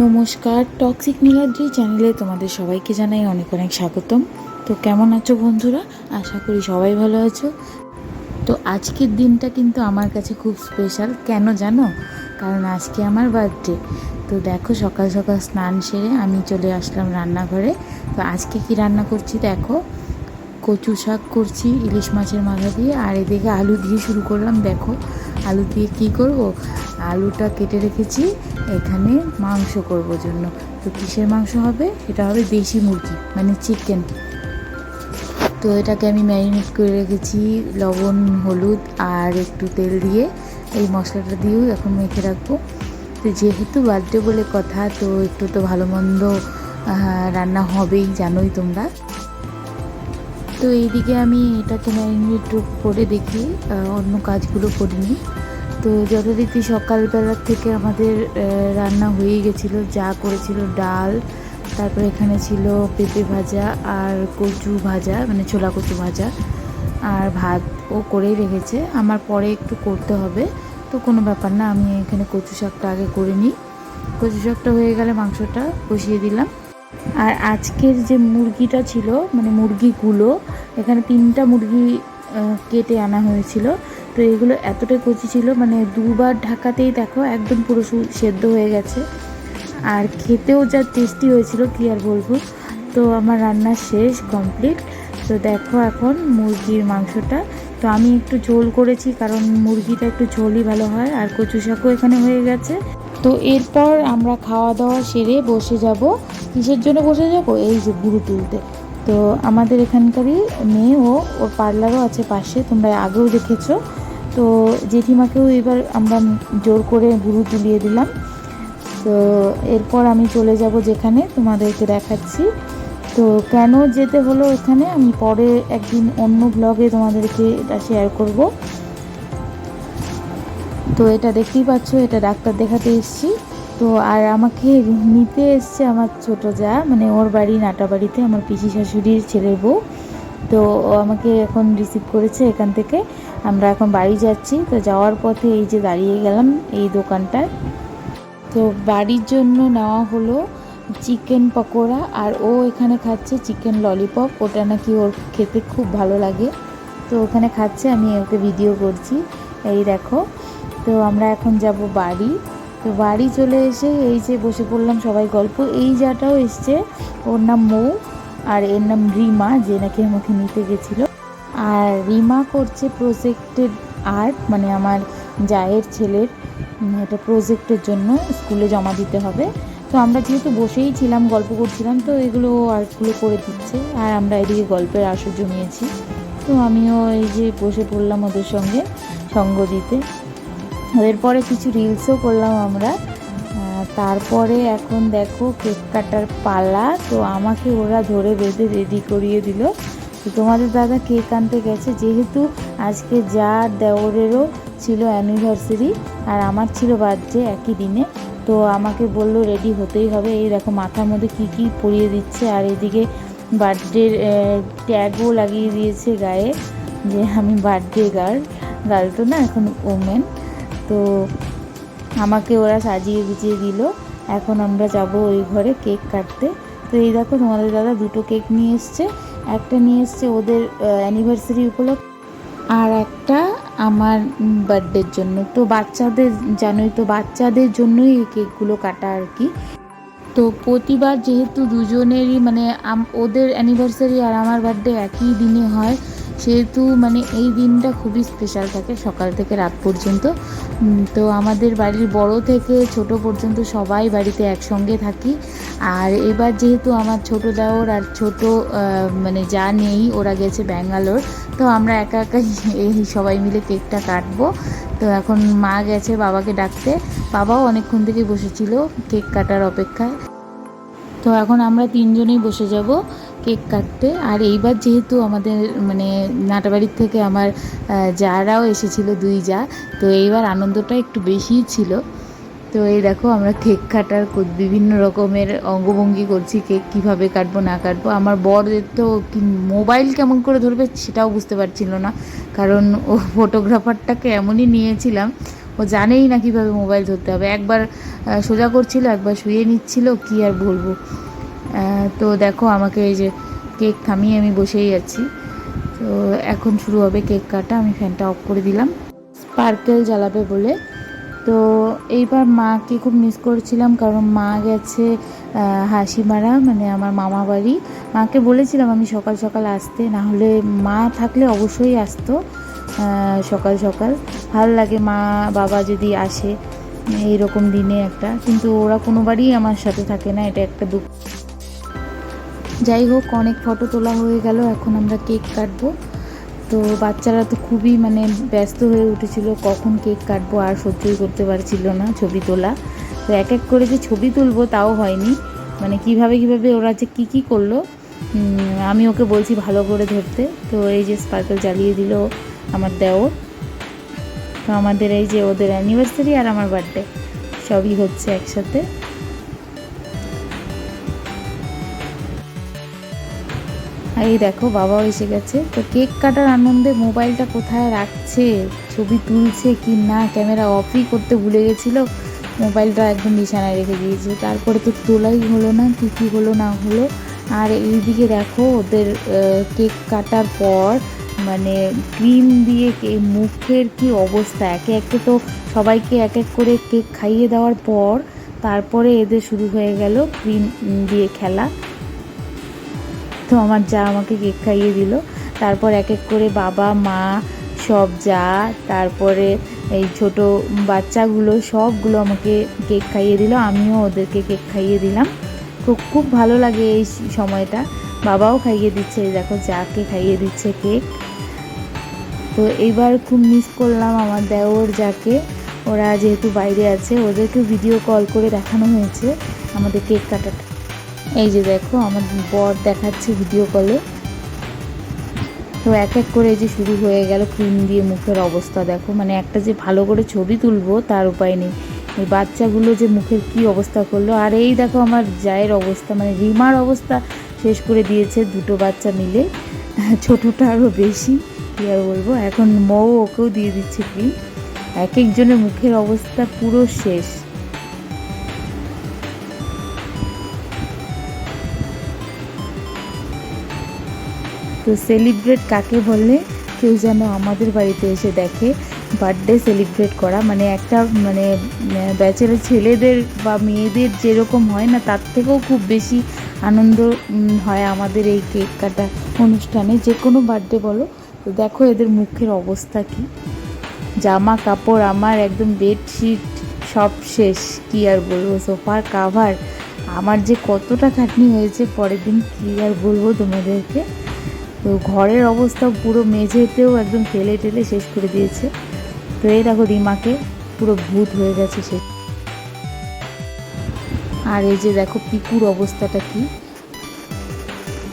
নমস্কার টক্সিক নীলাদ্রি চ্যানেলে তোমাদের সবাইকে জানাই অনেক অনেক স্বাগতম। তো কেমন আছো বন্ধুরা? আশা করি সবাই ভালো আছো। তো আজকের দিনটা কিন্তু আমার কাছে খুব স্পেশাল কেন জানো? কারণ আজকে আমার বার্থডে তো দেখো সকাল সকাল স্নান সেরে আমি চলে আসলাম রান্নাঘরে। তো আজকে কি রান্না করছি দেখো? কচু শাক করছি, ইলিশ মাছের মাথা দিয়ে, আর এদিকে আলু দিয়ে শুরু করলাম। দেখো, আলু দিয়ে কি করব? আলুটা কেটে রেখেছি। এখানে মাংস করব জন্য। তো কিসের মাংস হবে? সেটা হবে দেশি মুরগি মানে চিকেন তো এটাকে আমি ম্যারিনেট করে রেখেছি, লবণ, হলুদ আর একটু তেল দিয়ে। এই মশলাটা দিয়েও এখন মেখে রাখব। তো যেহেতু বার্থডে বলে কথা, তো একটু তো ভালো মন্দ রান্না হবেই, জানোই তোমরা। তো এইদিকে আমি এটাকে ম্যারিনেট করে দেখি অন্য কাজগুলো করিনি। তো যথারীতি সকালবেলার থেকে আমাদের রান্না হয়ে গেছিল। যা করেছিল ডাল, তারপর এখানে ছিল পেঁপে ভাজা আর কচু ভাজা মানে ছোলা কচু ভাজা আর ভাত ও করেই রেখেছে। আমার পরে একটু করতে হবে, তো কোনো ব্যাপার না, আমি এখানে কচু শাকটা আগে করে নিই। কচু শাকটা হয়ে গেলে মাংসটা বসিয়ে দিলাম। আর আজকের যে মুরগিটা ছিল মানে মুরগিগুলো, এখানে তিনটা মুরগি কেটে আনা হয়েছিল। তো এগুলো এতটাই কচি ছিল মানে দুবার ঢাকাতেই দেখো একদম পুরো সেদ্ধ হয়ে গেছে। আর খেতেও যা টেস্টি হয়েছিল, কি আর বলব। তো আমার রান্না শেষ কমপ্লিট তো দেখো এখন মুরগির মাংসটা। তো আমি একটু ঝোল করেছি, কারণ মুরগিটা একটু ঝোলই ভালো হয়, আর কচু শাকও এখানে হয়ে গেছে। তো এরপর আমরা খাওয়া দাওয়া সেরে বসে যাব। কিসের জন্য বসে যাব? এই যে বুড়ো তুলতে। তো আমাদের এখানকারই মেয়ে ও, ওর পার্লারও আছে পাশে, তোমরা আগেও দেখেছ। তো জেঠিমাকেও এবার আমরা জোর করে বুড়ো তুলিয়ে দিলাম। তো এরপর আমি চলে যাব যেখানে তোমাদেরকে দেখাচ্ছি। তো কেন যেতে হলো এখানে? আমি পরে একদিন অন্য ব্লগে তোমাদেরকে এটা শেয়ার করব। তো এটা দেখতেই পাচ্ছ, এটা ডাক্তার দেখাতে এসেছি। তো আর আমাকে নিতে এসছে আমার ছোট যা মানে ওর বাড়ি নাটাবাড়িতে আমার পিসি শাশুড়ির ছেলের বউ। তো ও আমাকে এখন রিসিভ করেছে এখান থেকে। আমরা এখন বাড়ি যাচ্ছি। তো যাওয়ার পথে এই যে দাঁড়িয়ে গেলাম এই দোকানটায়। তো বাড়ির জন্য নেওয়া হলো চিকেন পকোড়া আর ও এখানে খাচ্ছে চিকেন ললিপপ। ওটা নাকি ওর খেতে খুব ভালো লাগে। তো ওখানে খাচ্ছে, আমি ওকে ভিডিও করছি। এই দেখো, তো আমরা এখন যাব বাড়ি। তো বাড়ি চলে এসে এই যে বসে পড়লাম সবাই গল্প। এই যাটাও এসছে, ওর নাম মৌ। আর এর নাম রিমা, যে নাকি আমাকে নিতে গেছিল। আর রিমা করছে প্রজেক্টেড আর্ট মানে আমার জায়ের ছেলের এটা প্রজেক্টের জন্য স্কুলে জমা দিতে হবে। তো আমরা যেহেতু বসেই ছিলাম, গল্প করছিলাম, তো এগুলো আর্টগুলো করে দিচ্ছে। আর আমরা এদিকে গল্পের আসর জমিয়েছি। তো আমিও এই যে বসে পড়লাম ওদের সঙ্গে সঙ্গ দিতে। এরপরে কিছু রিলসও করলাম আমরা। তারপরে এখন দেখো কেক কাটার পালা, তো আমাকে ওরা ধরে বেঁধে রেডি করিয়ে দিল। তো তোমাদের দাদা কেক আনতে গেছে, যেহেতু আজকে যার দেওরেরও ছিল অ্যানিভার্সারি আর আমার ছিল বার্থডে একই দিনে, তো আমাকে বলল রেডি হতেই হবে। এই দেখো মাথার মধ্যে কি কি পরিয়ে দিচ্ছে, আর এদিকে বার্থডের ট্যাগও লাগিয়ে দিয়েছে গায়ে, যে আমি বার্থডে গার্ল গার্ল তো না, এখন ওমেন তো আমাকে ওরা সাজিয়ে গুছিয়ে দিল। এখন আমরা যাব ওই ঘরে কেক কাটতে। তো এই দেখো তোমাদের দাদা দুটো কেক নিয়ে এসছে। একটা নিয়ে এসছে ওদের অ্যানিভার্সারি উপলক্ষে। আর একটা আমার বার্থডের জন্য। তো বাচ্চাদের, জানোই তো, বাচ্চাদের জন্যই এই কেকগুলো কাটা আর কি। তো প্রতিবার যেহেতু দুজনেরই মানে ওদের অ্যানিভার্সারি আর আমার বার্থডে একই দিনে হয় সেহেতু মানে এই দিনটা খুবই স্পেশাল থাকে সকাল থেকে রাত পর্যন্ত। তো আমাদের বাড়ির বড় থেকে ছোট পর্যন্ত সবাই বাড়িতে একসঙ্গে থাকি। আর এবার যেহেতু আমার ছোট দেওর আর ছোট মানে যা নেই, ওরা গেছে ব্যাঙ্গালোর। তো আমরা একা একাই এই সবাই মিলে কেকটা কাটবো। তো এখন মা গেছে বাবাকে ডাকতে। বাবাও অনেকক্ষণ থেকে বসেছিল কেক কাটার অপেক্ষায়। তো এখন আমরা তিনজনেই বসে যাব। কেক কাটতে। আর এইবার যেহেতু আমাদের মানে নাটাবাড়ির থেকে আমার যারাও এসেছিল দুই যা তো এইবার আনন্দটা একটু বেশিই ছিল। তো এই দেখো আমরা কেক কাটার বিভিন্ন রকমের অঙ্গভঙ্গি করছি, কেক কীভাবে কাটবো, না কাটবো। আমার বরদের তো মোবাইল কেমন করে ধরবে সেটাও বুঝতে পারছিল না। কারণ ও ফটোগ্রাফারটাকে এমনই নিয়েছিলাম, ও জানেই না কীভাবে মোবাইল ধরতে হবে। একবার সোজা করছিল, একবার শুয়ে নিচ্ছিল, কি আর বলব। তো দেখো আমাকে এই যে কেক থামিয়ে আমি বসেই আছি। তো এখন শুরু হবে কেক কাটা, আমি ফ্যানটা অফ করে দিলাম। স্পার্কেল জ্বালাবে বলে। তো এইবার মাকে খুব মিস করছিলাম কারণ মা গেছে হাসিমারা মানে আমার মামা বাড়ি। মাকে বলেছিলাম আমি সকাল সকাল আসতে, না হলে মা থাকলে অবশ্যই আসতো সকাল সকাল। ভালো লাগে মা, বাবা যদি আসে, এইরকম দিনে একটা। কিন্তু ওরা কোনোবারই আমার সাথে থাকে না, এটা একটা দুঃখ। যাই হোক, অনেক ফটো তোলা হয়ে গেল, এখন আমরা কেক কাটবো। তো বাচ্চারা তো খুবই মানে ব্যস্ত হয়ে উঠেছিল, কখন কেক কাটবো আর সহ্যই করতে পারছিল না ছবি তোলা। তো এক এক করে যে ছবি তুলবো তাও হয়নি। মানে কীভাবে কীভাবে ওরা যে কী কী করল আমি ওকে বলছি ভালো করে ধরতে। তো এই যে স্পার্কেল জ্বালিয়ে দিল আমার দেওর। তো আমাদের এই যে ওদের অ্যানিভার্সারি আর আমার বার্থডে সবই হচ্ছে একসাথে। এই দেখো, বাবাও এসে গেছে। তো কেক কাটার আনন্দে মোবাইলটা কোথায় রাখছে, ছবি তুলছে কি না, ক্যামেরা অফই করতে ভুলে গেছিল, মোবাইলটা একদম বিছানায় রেখে দিয়েছে। তারপরে তো তোলাই হলো না, কী কী হলো না হলো। আর এইদিকে দেখো, ওদের কেক কাটার পর মানে ক্রিম দিয়ে মুখের কি অবস্থা? একে একে তো সবাইকে এক এক করে কেক খাইয়ে দেওয়ার পর, তারপরে এদের শুরু হয়ে গেল ক্রিম দিয়ে খেলা। তো আমার যা আমাকে কেক খাইয়ে দিল। তারপর এক এক করে বাবা, মা সব যা, তারপরে এই ছোট বাচ্চাগুলো সবগুলো আমাকে কেক খাইয়ে দিল। আমিও ওদেরকে কেক খাইয়ে দিলাম। খুব খুব ভালো লাগে এই সময়টা। বাবাও খাইয়ে দিচ্ছে দেখো যাকে খাইয়ে দিচ্ছে কেক। তো এইবার খুব মিস করলাম আমার দেওর যাকে। ওরা যেহেতু বাইরে আছে ওদেরকে ভিডিও কল করে দেখানো হয়েছে আমাদের কেক কাটাটা এই যে দেখো, আমার বর দেখাচ্ছে ভিডিও কলে তো এক এক করে যে শুরু হয়ে গেল ক্রিম দিয়ে মুখের অবস্থা, দেখো। মানে একটা যে ভালো করে ছবি তুলবো, তার উপায় নেই। এই বাচ্চাগুলো যে মুখের কি অবস্থা করল, আর এই দেখো আমার জায়ের অবস্থা মানে রিমার অবস্থা শেষ করে দিয়েছে দুটো বাচ্চা মিলে। ছোটোটা আরও বেশি, কী আর বলব? এখন মৌ ওকেও দিয়ে দিচ্ছে ক্রিম এক একজনের মুখের অবস্থা পুরো শেষ। তো সেলিব্রেট কাকে বলে? কেউ যেন আমাদের বাড়িতে এসে দেখে বার্থডে সেলিব্রেট করা। মানে একটা মানে ব্যাচেলার ছেলেদের বা মেয়েদের যেরকম হয় না, তার থেকেও খুব বেশি আনন্দ হয় আমাদের এই কেক কাটা অনুষ্ঠানে। যে কোনো বার্থডে বলো, তো দেখো এদের মুখের অবস্থা কি। জামা কাপড় আমার একদম বেডশিট সব শেষ, কি আর বলব? সোফার কাভার আমার যে কতটা খাটনি হয়েছে, পরের দিন কি আর বলব তোমাদেরকে? তো ঘরের অবস্থা পুরো মেঝেতেও একদম ফেলে টেলে শেষ করে দিয়েছে। তো এই দেখো রিমাকে পুরো ভূত হয়ে গেছে সে। আর এই যে দেখো পিকুর অবস্থাটা কি।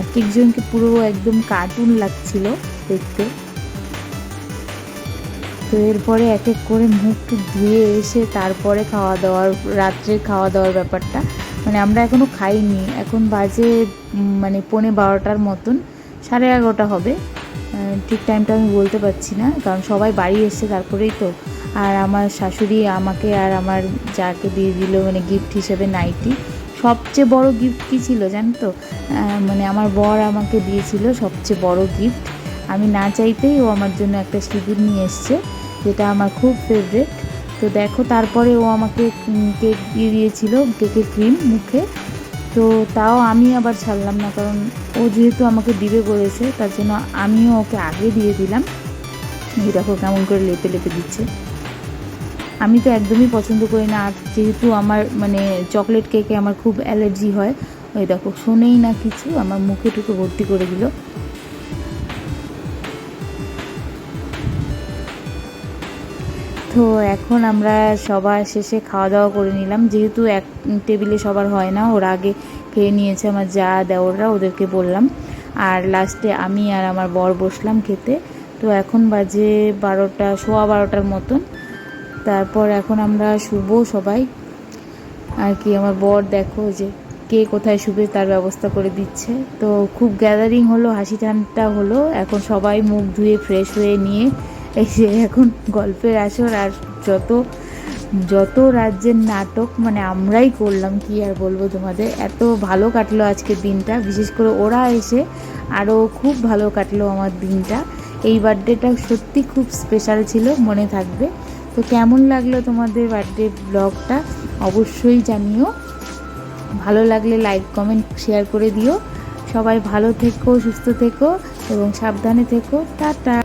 এক একজনকে পুরো একদম কার্টুন লাগছিল দেখতে। তো এরপরে এক এক করে মুখ ধুয়ে এসে তারপরে খাওয়া দাওয়ার রাত্রে খাওয়া দাওয়ার ব্যাপারটা। মানে আমরা এখনও খাইনি, এখন বাজে মানে পৌনে বারোটার মতন। সাড়ে এগারোটা হবে। ঠিক টাইমটা আমি বলতে পারছি না, কারণ সবাই বাড়ি এসছে তারপরেই তো। আর আমার শাশুড়ি, আমাকে আর আমার যাকে দিয়ে দিল মানে গিফট হিসেবে নাইটি। সবচেয়ে বড় গিফট কী ছিল জানো তো? মানে আমার বর আমাকে দিয়েছিল সবচেয়ে বড় গিফট আমি না চাইতেই ও আমার জন্য একটা সিঁদুর নিয়ে এসছে, যেটা আমার খুব ফেভারেট তো দেখো, তারপরে ও আমাকে কেক দিয়ে দিয়েছিল কেকের ক্রিম মুখে। তো তাও আমি আবার ছাড়লাম না, কারণ ও যেহেতু আমাকে দিবে বলেছে, তার জন্য আমিও ওকে আগে দিয়ে দিলাম। এই দেখো কেমন করে লেপে লেপে দিচ্ছে। আমি তো একদমই পছন্দ করি না, আর যেহেতু আমার মানে চকলেট কেকে আমার খুব অ্যালার্জি হয়, ওই দেখো শোনেই না কিছু, আমার মুখে টুকে ভর্তি করে দিল। তো এখন আমরা সবার শেষে খাওয়া দাওয়া করে নিলাম। যেহেতু এক টেবিলে সবার হয় না, ওরা আগে খেয়ে নিয়েছে আমার যা দেওররা, ওদেরকে বললাম। আর লাস্টে আমি আর আমার বর বসলাম খেতে। তো এখন বাজে বারোটা, সোয়া বারোটার মতন। তারপর এখন আমরা শুভ সবাই। আর কি, আমার বর দেখো যে কে কোথায় শুবে, তার ব্যবস্থা করে দিচ্ছে। তো খুব গ্যাদারিং হলো, হাসি ঠান্ডা হলো। এখন সবাই মুখ ধুয়ে ফ্রেশ হয়ে নিয়ে এই যে এখন গল্পের আসর আর যত যত রাজ্যের নাটক মানে আমরাই করলাম, কি আর বলব তোমাদের? এত ভালো কাটলো আজকের দিনটা। বিশেষ করে ওরা এসে আরও খুব ভালো কাটলো আমার দিনটা। এই বার্থডেটা সত্যি খুব স্পেশাল ছিল, মনে থাকবে। তো কেমন লাগল তোমাদের বার্থডে ব্লগটা? অবশ্যই জানিও। ভালো লাগলে লাইক কমেন্ট শেয়ার করে দিও। সবাই ভালো থেকো, সুস্থ থেকো, এবং সাবধানে থেকো। টাটা!